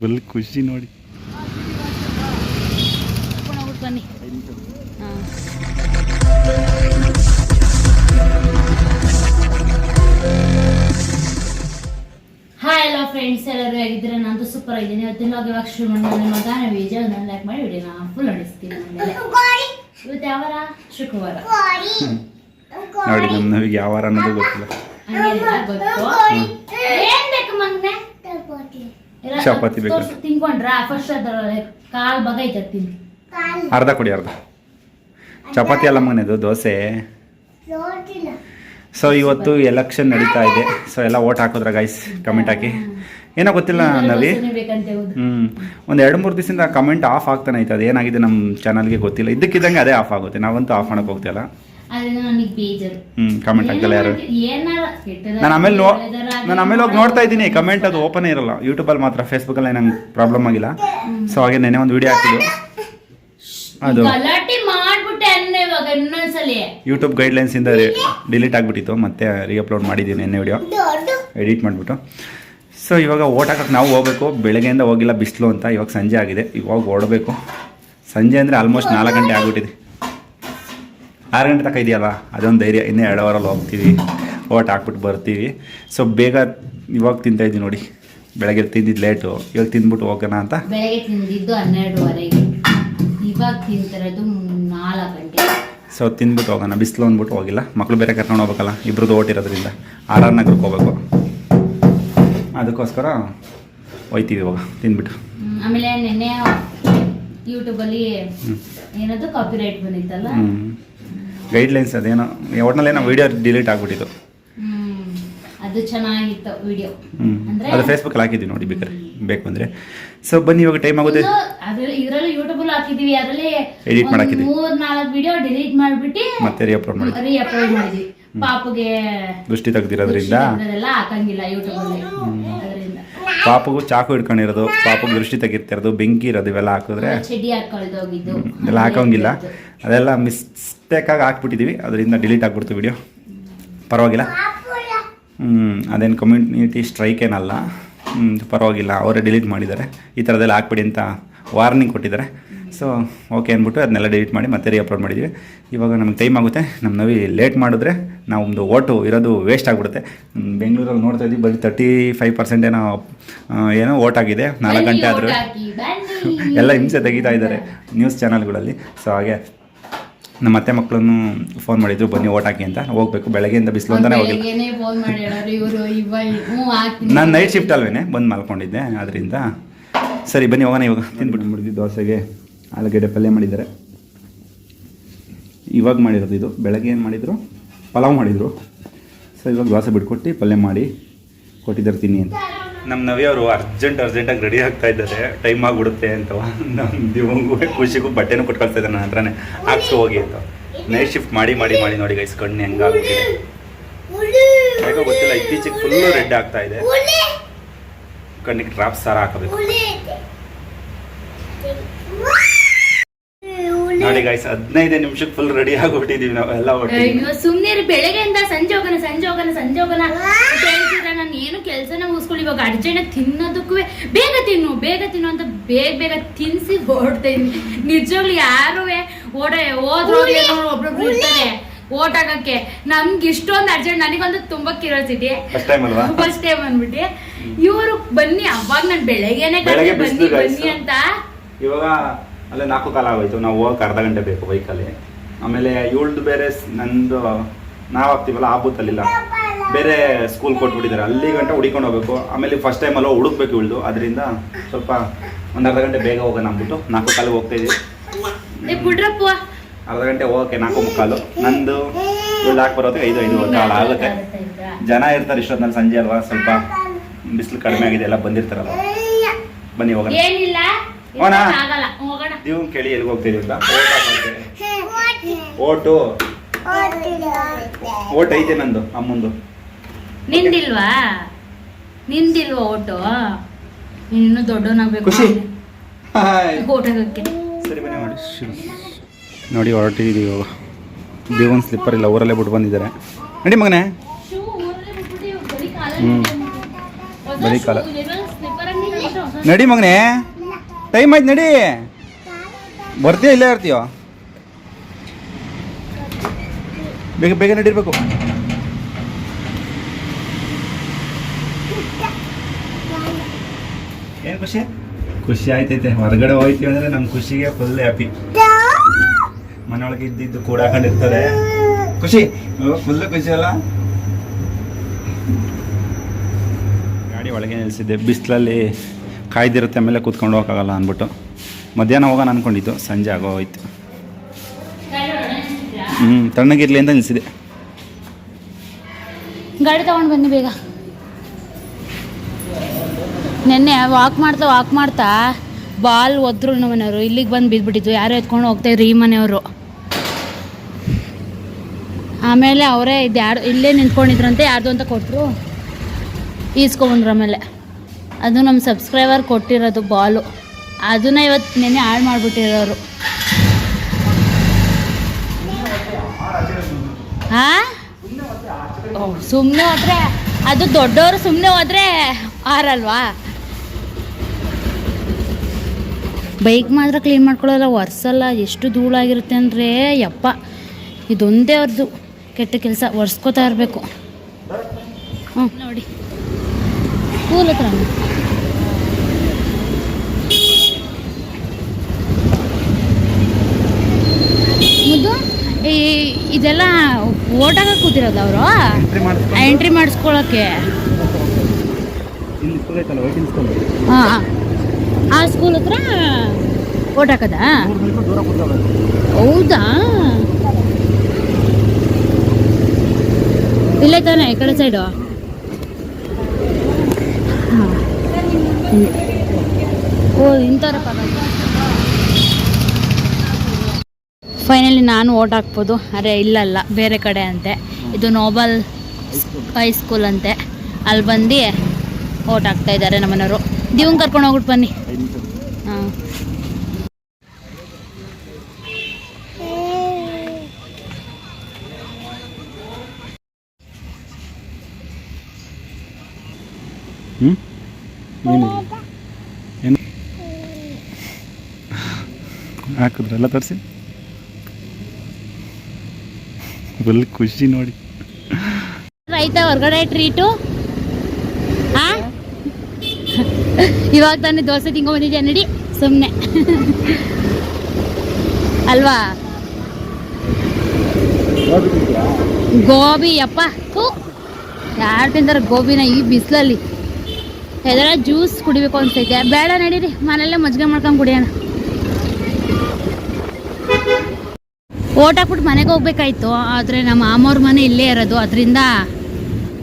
Full ಖುಷಿ ನೋಡಿ. ಬನ್ನಿ ಹಾಂ ಹಾಯ್ ಎಲ್ಲ ಫ್ರೆಂಡ್ಸ್ ಎಲ್ಲರೂ ಹೇಗಿದ್ದೀರಾ? ನಾನು ಸೂಪರ್ ಆಗಿದ್ದೀನಿ. ಇವತ್ತಿನ ಇವಾಗ ಇವಾಗ ಶುರು ಮಾಡಿ ನನ್ನ ಮಗ ವಿಜಯ ಒಂದು ಲೈಕ್ ಮಾಡಿ ವಿಡಿಯೋನ ಫುಲ್ ನಡೆಸ್ತೀನಿ ಇವತ್ತು ಯಾವ ವಾರ? ಶುಕ್ರವಾರ. ನೋಡಿ ನಮ್ಮ ನವಿಗೆ ಯಾವ ವಾರ ಅನ್ನೋದು ಗೊತ್ತಿಲ್ಲ. ಗೊತ್ತು. ಏನ್ ಬೇಕು ಮಗ್ನೆ? ಚಪಾತಿ ಬೇಕು. ತೋರ್ಸು, ತಿನ್ಕೊಂಡ್ರಾ? ಫಸ್ಟ್ ಅದ್ರ ಕಾಲ್ ಬಗ ಐತೆ ತಿನ್ ಅರ್ಧ ಕೊಡಿ ಅರ್ಧ. ಚಪಾತಿ ಅಲ್ಲ ಮಗನೇದು ದೋಸೆ. ಸೊ ಇವತ್ತು ಎಲೆಕ್ಷನ್ ನಡೀತಾ ಇದೆ. ಸೊ ಎಲ್ಲ ಓಟ್ ಹಾಕಿದ್ರ ಗೈಸ್ ಕಮೆಂಟ್ ಹಾಕಿ. ಏನೋ ಗೊತ್ತಿಲ್ಲ ನವಿ ಹ್ಞೂ ಒಂದು ಎರಡು ಮೂರು ದಿವಸದಿಂದ ಕಮೆಂಟ್ ಆಫ್ ಆಗ್ತಾನೆ ಐತೆ. ಅದು ಏನಾಗಿದೆ ನಮ್ಮ ಚಾನಲ್ಗೆ ಗೊತ್ತಿಲ್ಲ. ಇದ್ದಕ್ಕಿದ್ದಂಗೆ ಅದೇ ಆಫ್ ಆಗುತ್ತೆ. ನಾವಂತೂ ಆಫ್ ಮಾಡೋಕ್ಕೆ ಹೋಗ್ತಿಲ್ಲ ನನಗೆ ಬೇಜಾರು. ಕಮೆಂಟ್ ಹಾಕಲ್ಲ ಯಾರು? ಏನಾರ ನಾನು ಆಮೇಲೆ ನೋ ನಾನು ಆಮೇಲೆ ಹೋಗಿ ನೋಡ್ತಾ ಇದ್ದೀನಿ. ಕಮೆಂಟ್ ಅದು ಓಪನ್ ಇರಲ್ಲ. ಯೂಟ್ಯೂಬಲ್ಲಿ ಮಾತ್ರ ಫೇಸ್ಬುಕ್ಕಲ್ಲಿ ನಂಗೆ ಪ್ರಾಬ್ಲಮ್ ಆಗಿಲ್ಲ. ಸೊ ಹಾಗೆ ನೆನೆ ಒಂದು ವಿಡಿಯೋ ಹಾಕಿದ್ದು ಅದು. ಗಲಾಟೆ ಮಾಡ್ಬಿಟ್ಟೆ ಅನ್ನೋ ಇವಾಗ ಇನ್ನೊಂದ್ಸಲಿ. ಯೂಟ್ಯೂಬ್ ಗೈಡ್ಲೈನ್ಸಿಂದ ಡಿಲೀಟ್ ಆಗಿಬಿಟ್ಟಿತ್ತು. ಮತ್ತೆ ರೀಅಪ್ಲೋಡ್ ಮಾಡಿದ್ದೀನಿ ನೆನ್ನೆ ವಿಡಿಯೋ ಎಡಿಟ್ ಮಾಡಿಬಿಟ್ಟು. ಸೊ ಇವಾಗ ಓಟ್ ಹಾಕಕ್ಕೆ ನಾವು ಹೋಗಬೇಕು. ಬೆಳಗ್ಗೆಯಿಂದ ಹೋಗಿಲ್ಲ ಬಿಸಿಲು ಅಂತ. ಇವಾಗ ಸಂಜೆ ಆಗಿದೆ. ಇವಾಗ ಓಡಬೇಕು. ಸಂಜೆ ಅಂದರೆ ಆಲ್ಮೋಸ್ಟ್ ನಾಲ್ಕು ಗಂಟೆ ಆಗ್ಬಿಟ್ಟಿದೆ. ಆರು ಗಂಟೆ ತನಕ ಇದೆಯಲ್ಲ? ಅದೊಂದು ಧೈರ್ಯ. ಇನ್ನೂ ಎರಡು ಅವರಲ್ಲಿ ಹೋಗ್ತೀವಿ. ಓಟ್ ಹಾಕ್ಬಿಟ್ಟು ಬರ್ತೀವಿ. ಸೊ ಬೇಗ ಇವಾಗ ತಿಂತಾಯಿದ್ದೀವಿ ನೋಡಿ. ಬೆಳಗ್ಗೆ ತಿಂದಿದ್ದು ಲೇಟು ಇವಾಗ ತಿಂದ್ಬಿಟ್ಟು ಹೋಗೋಣ ಅಂತ. ಬೆಳಗ್ಗೆ ತಿಂದಿದ್ದು ಹನ್ನೆರಡುವರೆಗೆ. ಇವಾಗ ತಿಂತಿರೋದು ನಾಲ್ಕು ಗಂಟೆ. ಸೊ ತಿಂದ್ಬಿಟ್ಟು ಹೋಗೋಣ. ಬಿಸಿಲು ಅಂದ್ಬಿಟ್ಟು ಹೋಗಿಲ್ಲ. ಮಕ್ಕಳು ಬೇರೆ ಕರ್ಕೊಂಡು ಹೋಗ್ಬೇಕಲ್ಲ. ಇಬ್ರದ್ದು ಓಟ್ ಇರೋದ್ರಿಂದ. ಆರ್ ನಗರಕ್ಕೆ ಹೋಗ್ಬೇಕು. ಅದಕ್ಕೋಸ್ಕರ ಹೋಯ್ತೀವಿ ಇವಾಗ. ತಿಂದ್ಬಿಟ್ಟು. ಆಮೇಲೆ ನಿನ್ನೆ ಯೂಟ್ಯೂಬಲ್ಲಿ ಏನದು ಕಾಪಿ ರೈಟ್ ಬಂದಿತ್ತಲ್ಲ? ಹ್ಞೂ ಗೈಡ್ಲೈನ್ಸ್ ಅದೇನೋ ಒಟ್ನಲ್ಲಿ ಏನೋ ವೀಡಿಯೋ ಡಿಲೀಟ್ ಆಗಿಬಿಟ್ಟಿತ್ತು. ಅದು ಚೆನ್ನಾಗಿತ್ತು ವಿಡಿಯೋ ಅಂದ್ರೆ ಅದು ಫೇಸ್ಬುಕ್ಕಲ್ಲಿ ಹಾಕಿದ್ದೀವಿ ನೋಡಿ ಬೇಕಾದ್ರೆ ಬೇಕು ಅಂದರೆ. ಸೊ ಬನ್ನಿ ಇವಾಗ ಟೈಮ್ ಆಗುತ್ತೆ ಇದರಲ್ಲಿ ಯೂಟ್ಯೂಬ್ ಅಲ್ಲಿ ಹಾಕಿದೀವಿ ಅದರಲ್ಲಿ ಎಡಿಟ್ ಮಾಡಾಕಿದೀವಿ. ಮೂರ್ ನಾಲ್ಕು ವಿಡಿಯೋ ಡಿಲೀಟ್ ಮಾಡ್ಬಿಟ್ಟು ಮತ್ತೆ ರೀಅಪ್ಲೋಡ್ ಮಾಡಿ ರೀ ಅಪ್ಲೋಡ್ ಮಾಡಿದ್ವಿ ಪಾಪುಗೆ ದೃಷ್ಟಿ ತೆಗ್ದಿರೋದ್ರಿಂದ. ಅದೆಲ್ಲ ಹಾಕಂಗಿಲ್ಲ ಯೂಟ್ಯೂಬ್ ಅಲ್ಲಿ. ಪಾಪಗೂ ಚಾಕು ಹಿಡ್ಕೊಂಡಿರೋದು ಪಾಪಗೆ ದೃಷ್ಟಿ ತೆಗಿತಿರೋದು ಬೆಂಕಿ ಇರೋದು ಇವೆಲ್ಲ ಹಾಕಿದ್ರೆ ಚಡ್ಡಿ ಎಲ್ಲ ಹಾಕೋಂಗಿಲ್ಲ. ಅದೆಲ್ಲ ಮಿಸ್ಟೇಕಾಗಿ ಹಾಕ್ಬಿಟ್ಟಿದ್ದೀವಿ ಅದರಿಂದ ಡಿಲೀಟ್ ಆಗ್ಬಿಡ್ತು ವಿಡಿಯೋ ಪರವಾಗಿಲ್ಲ. ಹ್ಞೂ ಅದೇನು ಕಮ್ಯುನಿಟಿ ಸ್ಟ್ರೈಕ್ ಏನಲ್ಲ. ಪರವಾಗಿಲ್ಲ. ಅವರೇ ಡಿಲೀಟ್ ಮಾಡಿದ್ದಾರೆ. ಈ ಥರದ್ದೆಲ್ಲ ಹಾಕ್ಬಿಡಿ ಅಂತ ವಾರ್ನಿಂಗ್ ಕೊಟ್ಟಿದ್ದಾರೆ. ಸೊ ಓಕೆ ಅಂದ್ಬಿಟ್ಟು ಅದನ್ನೆಲ್ಲ ಡಿಲೀಟ್ ಮಾಡಿ ಮತ್ತೆ ರೀ ಅಪ್ಲೋಡ್ ಮಾಡಿದ್ವಿ. ಇವಾಗ ನಮ್ಗೆ ಟೈಮ್ ಆಗುತ್ತೆ. ನಮ್ಮ ನವಿ ಲೇಟ್ ಮಾಡಿದ್ರೆ ನಾವು ಒಂದು ಓಟು ಇರೋದು ವೇಸ್ಟ್ ಆಗಿಬಿಡುತ್ತೆ. ಬೆಂಗಳೂರಲ್ಲಿ ನೋಡ್ತಾ ಇದ್ದೀವಿ ಬರೀ ತರ್ಟಿ ಫೈವ್ ಪರ್ಸೆಂಟ್ ಏನೋ ಏನೋ ಓಟ್ ಆಗಿದೆ. ನಾಲ್ಕು ಗಂಟೆ ಆದರೂ ಎಲ್ಲ ಹಿಂಸೆ ತೆಗೀತಾ ಇದ್ದಾರೆ ನ್ಯೂಸ್ ಚಾನಲ್ಗಳಲ್ಲಿ ಸೊ ಹಾಗೆ ನಮ್ಮ ಅತ್ತೆ ಮಕ್ಕಳನ್ನು ಫೋನ್ ಮಾಡಿದ್ರು ಬನ್ನಿ ಓಟ್ ಹಾಕಿ ಅಂತ. ಹೋಗ್ಬೇಕು ಬೆಳಗ್ಗೆಯಿಂದ ಬಿಸಿಲು ಅಂತಾನೆ ಹೋಗಿಲ್ಲ. ನಾನು ನೈಟ್ ಶಿಫ್ಟ್ ಅಲ್ವೇನೆ ಬಂದು ಮಲ್ಕೊಂಡಿದ್ದೆ ಅದರಿಂದ ಸರಿ ಬನ್ನಿ ಹೋಗೋಣ ಇವಾಗ. ತಿಂದ್ಬಿಟ್ಟು ಮುಡಿದು ದೋಸೆಗೆ. ಆಲೂಗಡ್ಡೆ ಪಲ್ಯ ಮಾಡಿದ್ದಾರೆ. ಇವಾಗ ಮಾಡಿರೋದು ಇದು. ಬೆಳಗ್ಗೆ ಏನು ಮಾಡಿದರು? ಪಲಾವ್ ಮಾಡಿದರು. ಸೊ ಇವಾಗ ದ್ವಾಸ ಬಿಟ್ಕೊಟ್ಟು ಪಲ್ಯ ಮಾಡಿ ಕೊಟ್ಟಿದ್ದಾರೆ ತಿನ್ನಿ ಅಂತ. ನಮ್ಮ ನವಿಯವರು ಅರ್ಜೆಂಟ್ ಅರ್ಜೆಂಟಾಗಿ ರೆಡಿ ಆಗ್ತಾ ಇದ್ದಾರೆ. ಟೈಮ್ ಆಗಿಬಿಡುತ್ತೆ ಅಂತ. ನಮ್ಮ ದಿವಂಗೂ ಖುಷಿಗೂ ಬಟ್ಟೆನೂ ಕೊಟ್ಕೊಳ್ತಾ ಕಳ್ತಾ ಇದ್ದಾರೆ ನನ್ನ ಹತ್ರನೇ. ಹಾಕ್ಸು ಹೋಗಿ ಅಂತ. ನೈಟ್ ಶಿಫ್ಟ್ ಮಾಡಿ ಮಾಡಿ ಮಾಡಿ ನೋಡಿ ಗೈಸ್ ಕಣ್ಣು ಹೆಂಗಾಗುತ್ತೆ. ಹೇಗೋ ಗೊತ್ತಿಲ್ಲ ಇತ್ತೀಚೆಗೆ ಫುಲ್ಲು ರೆಡ್ ಆಗ್ತಾ ಇದೆ. ಕಣ್ಣಿಗೆ ಡ್ರಾಪ್ಸ್ ಸಾರ ಹಾಕಬೇಕು. ನೋಡಿ ಗಾಯ್ಸ್ ಹದಿನೈದು ನಿಮಿಷಕ್ಕೆ ಫುಲ್ ರೆಡಿ ಆಗಿಬಿಟ್ಟಿದೀವಿ ನಾವು ಎಲ್ಲ ಅಯ್ಯೋ ಸುಮ್ನೆ ಬೆಳಗ್ಗೆಯಿಂದ ಸಂಜೆ ಹೋಗೋಣ ಸಂಜೆ ಹೋಗೋಣ ಸಂಜೆ ಹೋಗೋಣ. ನಾನು ಏನು ಕೆಲಸನ ಮುಗಿಸ್ಕೊಳ್ಳಿ ಇವಾಗ ಅರ್ಜೆಂಟ್ ತಿನ್ನೋದಕ್ಕೂ ಬೇಗ ತಿನ್ನು ಬೇಗ ತಿನ್ನು ಅಂತ ಬೇಗ ಬೇಗ ತಿನ್ಸಿ ಓಡ್ತೀನಿ. ಇದೀನಿ ನಿಜವಾಗ್ಲು ಯಾರು ಓಡೇ ಹೋದ್ರು ಒಬ್ರೊಬ್ರು ಇರ್ತಾರೆ ಓಟ್ ಆಗಕ್ಕೆ ನಮ್ಗೆ ಇಷ್ಟೊಂದು ಅರ್ಜೆಂಟ್ ನನಗೊಂದು ತುಂಬಾ ಕ್ಯೂರಿಯಾಸಿಟಿ ಫಸ್ಟ್ ಟೈಮ್ ಅಲ್ವಾ? ಫಸ್ಟ್ ಟೈಮ್ ಬಂದ್ಬಿಟ್ಟು ಇವರು ಬನ್ನಿ ಅವಾಗ ನಾನು ಬೆಳಗ್ಗೆನೆ ಬೆಳಗ್ಗೆ ಬನ್ನಿ ಬನ್ನಿ ಅಂತ. ಇವಾಗ ಅಲ್ಲೇ ನಾಲ್ಕು ಕಾಲ ಆಗೋಯ್ತು. ನಾವು ಹೋಗಕ್ಕೆ ಅರ್ಧ ಗಂಟೆ ಬೇಕು ಬೈಕಲ್ಲಿ ಆಮೇಲೆ ಇವಳ್ದು ಬೇರೆ ನಂದು ನಾವು ಆಗ್ತೀವಲ್ಲ ಆ ಬೂತಲ್ಲಿಲ್ಲ. ಬೇರೆ ಸ್ಕೂಲ್ ಕೊಟ್ಬಿಟ್ಟಿದ್ದಾರೆ. ಅಲ್ಲಿ ಗಂಟೆ ಹುಡಿಕೊಂಡು ಹೋಗ್ಬೇಕು. ಆಮೇಲೆ ಫಸ್ಟ್ ಟೈಮ್ ಅಲ್ಲ ಹುಡುಕ್ಬೇಕು ಇವಳ್ದು ಅದರಿಂದ ಸ್ವಲ್ಪ ಒಂದು ಅರ್ಧ ಗಂಟೆ ಬೇಗ ಹೋಗೋಣ ಅಂದ್ಬಿಟ್ಟು ನಾಲ್ಕು ಕಾಲಿಗೆ ಹೋಗ್ತಾ ಇದ್ದೀವಿ. ಅರ್ಧ ಗಂಟೆ ಹೋಗಕ್ಕೆ ನಾಲ್ಕು ಮುಕ್ಕಾಲು. ನಂದು ಇವಳು ಹಾಕಿ ಬರೋದಕ್ಕೆ ಐದು ಐದು ಕಾಲ ಆಗುತ್ತೆ. ಜನ ಇರ್ತಾರೆ ಇಷ್ಟೊತ್ತಿನಲ್ಲಿ ಸಂಜೆ ಅಲ್ವಾ? ಸ್ವಲ್ಪ ಬಿಸಿಲು ಕಡಿಮೆ ಆಗಿದೆ. ಎಲ್ಲ ಬಂದಿರ್ತಾರಲ್ಲ ಬನ್ನಿ ಹೋಗೋಣ. ಹೋಗೋಣ. ನೀವು ಕೇಳಿ ಎಲ್ಲಿಗೆ ಹೋಗ್ತೀರಿ ಅಂತ. Vote vote. ಐತೆ ನಂದು ಅಮ್ಮಂದು. ನಿಂದಿಲ್ವಾ? ನಿಂದಿಲ್ವಾ ಓಟು? ಇನ್ನು ದೊಡ್ಡವನಾಗ್ಬೇಕು ಖುಷಿ. ಸರಿ ಬನ್ನಿ ಮಾಡಿ. ನೋಡಿ ಹೊರಟಿದ್ದೀವಿ ಇವಾಗ ದೇವನ್ ಸ್ಲಿಪ್ಪರ್ ಇಲ್ಲ ಊರಲ್ಲೇ ಬಿಟ್ಟು ಬಂದಿದ್ದಾರೆ. ನಡಿ ಮಗನೇ. ಹ್ಞೂ ಬರೀ ಕಾಲ. ನಡಿ ಮಗನೇ. ಟೈಮ್ ಆಯ್ತು ನಡಿ. ಬರ್ತೀಯ ಇಲ್ಲೇ ಇರ್ತೀಯೋ? ಬೇಗ ಬೇಗ ನಡಿರ್ಬೇಕು. ಏನು ಖುಷಿ? ಖುಷಿ ಆಯ್ತೈತೆ. ಹೊರಗಡೆ ಹೋಯ್ತೀವಿ ಅಂದ್ರೆ ನಮ್ಮ ಖುಷಿಗೆ ಫುಲ್ ಹ್ಯಾಪಿ ಮನೆಯೊಳಗೆ ಇದ್ದಿದ್ದು ಕೂಡ ಹಾಕೊಂಡಿರ್ತಾರೆ ಖುಷಿ? ಫುಲ್ ಖುಷಿ ಅಲ್ಲ? ಗಾಡಿ ಒಳಗೆ ನಿಲ್ಸಿದ್ದೆ. ಬಿಸಿಲಲ್ಲಿ ಕಾಯ್ದಿರುತ್ತೆ ಆಮೇಲೆ ಕೂತ್ಕೊಂಡು ಹೋಗೋಕ್ಕಾಗಲ್ಲ ಅಂದ್ಬಿಟ್ಟು. ಮಧ್ಯಾಹ್ನ ಹೋಗೋಣ ಅಂದ್ಕೊಂಡಿತ್ತು ಸಂಜೆ ಆಗೋಯ್ತು ಹ್ಞೂ ತಣ್ಣಗಿರ್ಲಿ ಅಂತ ಅನಿಸಿದೆ. ಗಾಡಿ ತಗೊಂಡು ಬನ್ನಿ ಬೇಗ. ನೆನ್ನೆ ವಾಕ್ ಮಾಡ್ತಾ ವಾಕ್ ಮಾಡ್ತಾ ಬಾಲ್ ಒದ್ರು ಮನೆಯವರು ಇಲ್ಲಿಗೆ ಬಂದು ಬಿದ್ದುಬಿಟ್ಟಿದ್ವು ಯಾರೋ ಎತ್ಕೊಂಡು ಹೋಗ್ತಾಯಿದ್ರು ಈ ಮನೆಯವರು. ಆಮೇಲೆ ಅವರೇ ಇದು ಯಾರು, ಇಲ್ಲೇ ನಿಂತ್ಕೊಂಡಿದ್ರಂತೆ. ಯಾರ್ದು ಅಂತ ಕೊಟ್ಟರು ಈಸ್ಕೊಂಡ್ರು ಆಮೇಲೆ. ಅದು ನಮ್ಮ ಸಬ್ಸ್ಕ್ರೈಬರ್ ಕೊಟ್ಟಿರೋದು ಬಾಲು. ಅದನ್ನ ಇವತ್ತು ನೆನೆ ಹಾಳು ಮಾಡಿಬಿಟ್ಟಿರೋರು. ಹಾಂ ಸುಮ್ಮನೆ ಹೋದ್ರೆ, ಅದು ದೊಡ್ಡವರು ಸುಮ್ಮನೆ ಹೋದ್ರೆ ಆರಲ್ವಾ ಬೈಕ್ ಮಾತ್ರ ಕ್ಲೀನ್ ಮಾಡ್ಕೊಳ್ಳೋಲ್ಲ ಒರೆಸಲ್ಲ ಎಷ್ಟು ಧೂಳಾಗಿರುತ್ತೆ ಅಂದರೆ, ಯಪ್ಪ. ಇದೊಂದೇ ಅವ್ರದ್ದು ಕೆಟ್ಟ ಕೆಲಸ ಒರೆಸ್ಕೋತಾ ಇರಬೇಕು. ಹ್ಞೂ ನೋಡಿ. ಸ್ಕೂಲ್ ಹತ್ರ ಮುದ್ದು ಈ ಇದೆಲ್ಲ ಓಟಾಗ ಕೂತಿರೋದು ಅವರು? ಎಂಟ್ರಿ ಮಾಡಿಸ್ಕೊಳಕ್ಕೆ ಹಾಂ ಆ ಸ್ಕೂಲ್ ಹತ್ರ ಓಟ್ ಹಾಕದ? ಹೌದಾ? ಇಲ್ಲೇ ತಾನೆ ಈ ಕಡೆ ಸೈಡು ಓ ಇಂಥವ್ರ ಫೈನಲಿ ನಾನು ಓಟ್ ಹಾಕ್ಬೋದು. ಅರೆ, ಇಲ್ಲಲ್ಲ, ಬೇರೆ ಕಡೆ ಅಂತೆ. ಇದು ನೋಬಲ್ ಹೈಸ್ಕೂಲ್ ಅಂತೆ. ಅಲ್ಲಿ ಬಂದು ಓಟ್ ಹಾಕ್ತಾ ಇದ್ದಾರೆ ನಮ್ಮನೆಯವರು ದೀವಂಗೆ ಕರ್ಕೊಂಡು ಹೋಗ್ಬಿಟ್ಟು ಬನ್ನಿ. ಹಾಂ. ಹಾಕಿದ್ರಲ್ಲ ತರಿಸಿ. ಫುಲ್ ಖುಷಿ ನೋಡಿ. ರೈತ ಹೊರಗಡೆ ಟ್ರೀಟು ಇವಾಗ ತಾನೇ ದೋಸೆ ತಿಂಗ ಬಂದಿದ್ಯಾ ನಡಿ ಸುಮ್ಮನೆ ಅಲ್ವಾ? ಗೋಬಿ ಅಪ್ಪ ಯಾರು ತಿಂತಾರೆ ಗೋಬಿನ ಈ ಬಿಸಿಲಲ್ಲಿ. ಎದರ ಜ್ಯೂಸ್ ಕುಡಿಬೇಕು ಅನ್ಸೈತೆ. ಬೇಡ ನಡೀರಿ, ಮನೆಯಲ್ಲೇ ಮಜ್ಜಿಗೆ ಮಾಡ್ಕೊಂಡು ಕುಡಿಯೋಣ. ಓಟ್ ಹಾಕ್ಬಿಟ್ಟು ಮನೆಗೆ ಹೋಗ್ಬೇಕಾಯ್ತು ಆದರೆ ನಮ್ಮ ಮಾಮವ್ರ ಮನೆ ಇಲ್ಲೇ ಇರೋದು ಅದರಿಂದ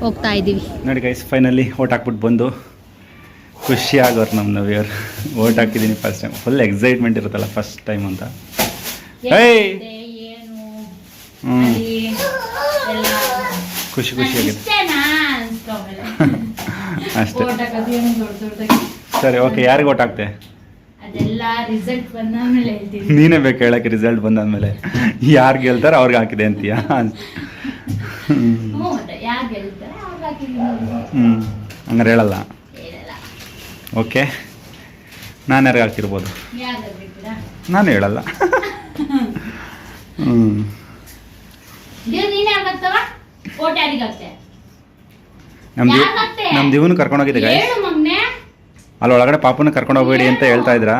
ಹೋಗ್ತಾ ಇದ್ದೀವಿ. ನೋಡಿ ಗೈಸ್ ಫೈನಲಿ ಓಟ್ ಹಾಕ್ಬಿಟ್ಟು ಬಂದು ಖುಷಿ ಆಗೋರು ನಮ್ಮ ನವಿಯವರು ಓಟ್ ಹಾಕಿದ್ದೀನಿ ಫಸ್ಟ್ ಟೈಮ್ ಫುಲ್ ಎಕ್ಸೈಟ್ಮೆಂಟ್ ಇರುತ್ತಲ್ಲ ಫಸ್ಟ್ ಟೈಮ್ ಅಂತ. ಏಯ್ ಹ್ಞೂ ಖುಷಿ ಆಗಿದೆ. ಅಷ್ಟೇ. ಸರಿ ಓಕೆ ಯಾರಿಗೆ ಓಟ್ ಹಾಕ್ತೆ? ಅದೆಲ್ಲ ರಿಸಲ್ಟ್ ಬಂದಾದ್ಮೇಲೆ ಹೇಳ್ತೀನಿ. ನೀನೇ ಬೇಕು ಹೇಳಕ್ಕೆ ರಿಸಲ್ಟ್ ಬಂದಾದ್ಮೇಲೆ. ಯಾರು ಗೆಲ್ತಾರೆ ಅವ್ರಿಗೆ ಹಾಕಿದೆ ಅಂತೀಯ? ಹ್ಞೂ ಯಾರು ಗೆಲ್ತಾರೆ ಅವ್ರಿಗೆ ಹಾಕಿದ್ದೀನಿ. ಹ್ಞೂ ಹಂಗಾರೆ ಹೇಳಲ್ಲ. ಹೇಳಲ್ಲ. ಓಕೆ. ನಾನು ಯಾರಿಗೆ ಹಾಕಿರ್ಬೋದು? ನಾನು ಹೇಳಲ್ಲ. ಹ್ಞೂ ದೇವ್ ನೀನೇ ಯಾಕಾಗ್ತವ ಓಟ್ ಯಾರಿಗೆ ಹಾಕ್ತೆ ನಮ್ಮ ದಿವ್ ಯಾರ್ ಹಾಕ್ತೆ? ನಮ್ಮ ದಿವನು ಕರ್ಕೊಂಡೋಗಿದ್ದೆ ಗಾಯ ಹೇಳು ಮಗ್ನೆ ಅಲ್ಲಿ ಒಳಗಡೆ ಪಾಪನ ಕರ್ಕೊಂಡು ಹೋಗ್ಬೇಡಿ ಅಂತ ಹೇಳ್ತಾ ಇದ್ರಾ?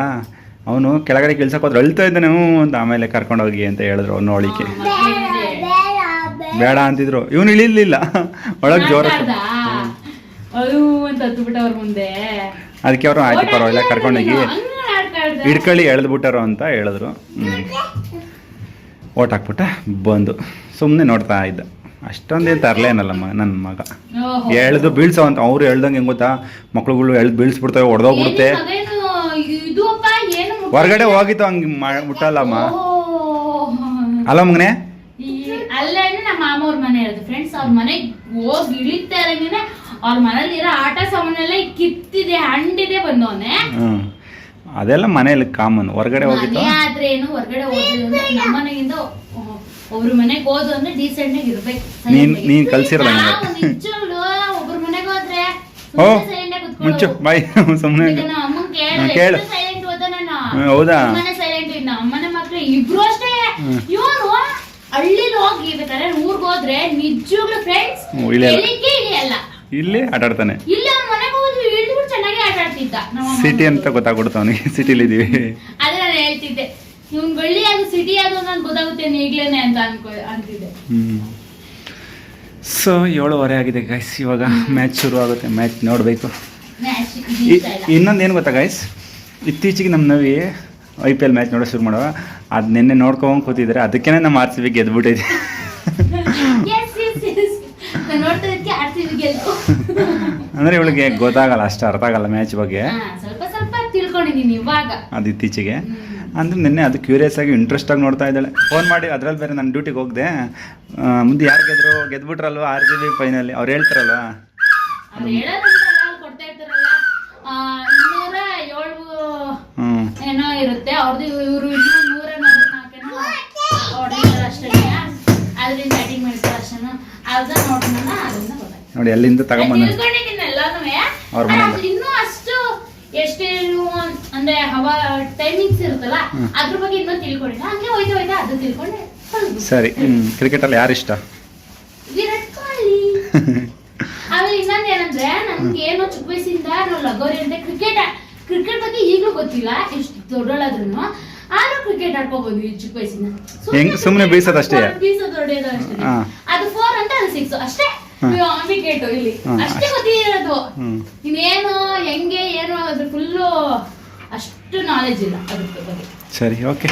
ಅವನು ಕೆಳಗಡೆ ಕೆಲ್ಸಕ್ಕೆ ಹೋದ್ರೆ ಅಳ್ತಾ ಇದ್ದಾನೆ ಹ್ಞೂ ಅಂತ ಆಮೇಲೆ ಕರ್ಕೊಂಡೋಗಿ ಅಂತ ಹೇಳಿದ್ರು ಅವ್ನು ಅವಳಿಕೆ ಬೇಡ ಅಂತಿದ್ರು. ಇವನು ಇಳಿಲಿಲ್ಲ. ಒಳಗೆ ಜೋರ ಅದಕ್ಕೆ ಅವರು ಆಯ್ತು ಪರವಾಗಿಲ್ಲ ಕರ್ಕೊಂಡೋಗಿ ಹಿಡ್ಕೊಳ್ಳಿ ಎಳ್ದು ಬಿಟ್ಟರು ಎಳೆದ್ಬಿಟ್ಟಾರು ಅಂತ ಹೇಳಿದ್ರು. ಹ್ಞೂ ಓಟ್ ಹಾಕ್ಬಿಟ್ಟ ಬಂದು. ಸುಮ್ಮನೆ ನೋಡ್ತಾ ಇದ್ದ. ಅಷ್ಟೊಂದೇನು ತರಲೇನಲ್ಲಮ್ಮ ನನ್ನ ಮಗ. ಎಳ್ದು ಬೀಳ್ಸೋ ಅಂತ ಅವ್ರು ಹೇಳ್ದಂಗೆ ಹೆಂಗ್ ಗೊತ್ತಾ? ಮಕ್ಳುಗಳು ಎಳ್ದು ಬೀಳ್ಸ್ಬಿಡ್ತವೆ ಹೊಡೆದೋಗ್ಬಿಡುತ್ತೆ ಹೊರಗಡೆ ಹೋಗಿತ್ತು ಹಂಗೆ ಮುಟ್ಟಲ್ಲಮ್ಮ. ಅಲ್ಲ ಮಗನೇ. ಈ ನಮ್ಮ ಮಾಮವ್ರ ಮನೆ ಇರೋದು ಫ್ರೆಂಡ್ಸ್ ಅವ್ರ ಮನೆಗೆ ಹೋಗಿ ಇಳಿತಾ ಇರಂಗೇನೆ ಅವ್ರ ಮನೇಲಿ ಇರೋ ಆಟ ಸಾಮಾನೆಲ್ಲ ಕಿತ್ತಿದೆ ಹಂಡಿದೆ ಬಂದವನೆ. ಹ್ಞೂ ಅದೆಲ್ಲ ಮನೇಲಿ ಕಾಮನ್ ಹೊರಗಡೆ ಹೋಗಿತ್ತು? ಮನೆ ಆದ್ರೆ ಏನು ಹೊರಗಡೆ ಹೋಗಿ ಒಬ್ರ ಮನೆಗೆ ಹೋದು ಅಂದ್ರೆ ಡೀಸೆಂಟ್ ಆಗಿ ಇರ್ಬೇಕು. ನೀನ್- ನೀನ್ ಒಬ್ರ ಮನೆಗೆ ಹೋದ್ರೆ ಓ ಮುಂಚು. ಬಾಯ್ ಸುಮ್ಮನೆ ಕೇಳು. ಹೋದ ಸೈಲೆಂಟ್ ಅಮ್ಮನ ಮಕ್ಳು ಇಬ್ರು ಅಷ್ಟೇ. ಹಳ್ಳಿಲಿ ಹೋಗಿ ಬೇಕಾದ್ರೆ ಊರ್ಗ್ ಹೋದ್ರೆ ನಿಜವಾಗ್ಲೂ ಫ್ರೆಂಡ್ಸ್ ಇಲ್ಲ ಇಲ್ಲಿ. ಆಟ ಆಡ್ತಾನೆ ಇಲ್ಲ ಮನೆಗೆ ಹೋದ್ವಿ ಇಳಿದ್ಬಿಟ್ಟು ಚೆನ್ನಾಗಿ ಆಟ ಆಡ್ತಿದ್ದ ಸಿಟಿ ಅಂತ ಗೊತ್ತಾಗ್ಬಿಡ್ತಾವ್ ಗೊತ್ತಾಗ್ಬಿಡ್ತು ಸಿಟಿಲಿ ಇದೀವಿ ಅದೇ ನಾನು ಹೇಳ್ತಿದ್ದೆ. ಇವ್ನ್ ಅದು ಸಿಟಿ ಅದು ನಾನು ಗೊತ್ತಾಗುತ್ತೆ ಈಗ್ಲೇನೆ ಅಂತ ಅನ್ಕೋ ಅಂತಿದ್ದೆ. ಹ್ಮ್. ಸೊ ಏಳುವರೆ ಆಗಿದೆ ಗೈಸ್ ಇವಾಗ ಮ್ಯಾಚ್ ಶುರು ಆಗುತ್ತೆ. ಮ್ಯಾಚ್ ನೋಡಬೇಕು. ಇನ್ನೊಂದು ಏನು ಗೊತ್ತಾ ಗೈಸ್ ಇತ್ತೀಚೆಗೆ ನಮ್ಮ ನವಿ ಐ ಪಿ ಎಲ್ ಮ್ಯಾಚ್ ನೋಡೋ ಶುರು ಮಾಡುವ. ಅದು ನಿನ್ನೆ ನೋಡ್ಕೊಂಡು ಕೂತಿದ್ರೆ. ಅದಕ್ಕೇ ನಮ್ಮ ಆರ್ ಸಿ ಬಿ ಗೆದ್ಬಿಟ್ಟಿದೆ. ಅಂದರೆ ಇವಳಿಗೆ ಗೊತ್ತಾಗಲ್ಲ ಅಷ್ಟು ಅರ್ಥ ಆಗಲ್ಲ ಮ್ಯಾಚ್ ಬಗ್ಗೆ. ಅದು ಇತ್ತೀಚೆಗೆ. ಅಂದ್ರೆ ನಿನ್ನೆ ಅದು ಕ್ಯೂರಿಯಸ್ ಆಗಿ ಇಂಟ್ರೆಸ್ಟ್ ಆಗಿ ನೋಡ್ತಾ ಇದ್ದಾಳೆ. ಫೋನ್ ಮಾಡಿ ಅದ್ರಲ್ಲಿ ಬೇರೆ ನಾನು ಡ್ಯೂಟಿಗೆ ಹೋಗಿದೆ. ಮುಂದೆ ಯಾರು ಗೆದ್ರು? ಗೆದ್ಬಿಟ್ರಲ್ವ ಆರ್ ಜಿ ಬಿ ಫೈನಲ್ಲಿ ಅವ್ರು ಹೇಳ್ತಾರಲ್ವ? ಏನೋ ಇರುತ್ತೆ. ಅವ್ರದ್ದು ಇವರು ಇನ್ನೂ ನೂರ ನಲ್ವತ್ನಾಲ್ಕೇನೋ ಹೊಡಿತಾರೆ ಅಷ್ಟೇ. ಅದರಿಂದ ಬ್ಯಾಟಿಂಗ್ ಮಾಡ್ತಾರೆ ಅಷ್ಟೇ ಅದ ನೋಡೋಣ ಅದರಿಂದ ನೋಡಿ ಎಲ್ಲಿಂದ ತಗೊಂಬಂದ? ಅವ್ರ ಮನೆಯಿಂದ. ಅಷ್ಟು ಅಂದ್ರೆ ಹವಾ ಟೈಮಿಂಗ್ಸ್ ಇರುತ್ತಲ್ಲ. ಅದ್ರ ಬಗ್ಗೆ ಇನ್ನೂ ತಿಳ್ಕೊಂಡಿಲ್ಲ ಹಂಗೆ ಹೋಯ್ತಾ ಹೋಯ್ತಾ ಅದು ತಿಳ್ಕೊಂಡೆ ಸರಿ ಕ್ರಿಕೆಟ್ ಅಲ್ಲಿ ಯಾರಿಷ್ಟ? ವಿರಾಟ್ ಕೊಹ್ಲಿ. ಆಮೇಲೆ ಇನ್ನೊಂದ್ ಏನಂದ್ರೆ ನನ್ಗೆ ಏನೋ ಚಿಕ್ಕ ವಯಸ್ಸಿಂದ ನಾವು ಲಗೋರಿ ಅಂತ ಕ್ರಿಕೆಟ್ ಕ್ರಿಕೆಟ್ ಬಗ್ಗೆ ಈಗಲೂ ಗೊತ್ತಿಲ್ಲ ಎಷ್ಟು ದೊಡ್ಡೋಳಾದ್ರೂ ಆದ್ರೂ ಕ್ರಿಕೆಟ್ ಆಡ್ಕೋಬಹುದು ಈ ಚಿಕ್ಕ ವಯಸ್ಸಿನ ಸುಮ್ಮನೆ ಸುಮ್ನೆ ಬೀಸೋದಷ್ಟೇ? ಬೀಸೋದು ಹೊಡೆಯೋದು ಅಷ್ಟೇ. ಅದು ಫೋರ್ ಅಂತ ಅದು ಸಿಕ್ಸ್ ಅಷ್ಟೇ. ವಿಕೆಟ್ ಇಲ್ಲಿ. ಅಷ್ಟೇ ಅಷ್ಟೇ. ಗೊತ್ತಿರೋದು. ಇನ್ನೇನು ಹೆಂಗೆ ಏನು ಅದ್ರ ಫುಲ್ಲು ಅಷ್ಟು ನಾಲೆಜ್ ಇಲ್ಲ ಅದ್ರ ಬಗ್ಗೆ. ಸರಿ ಓಕೆ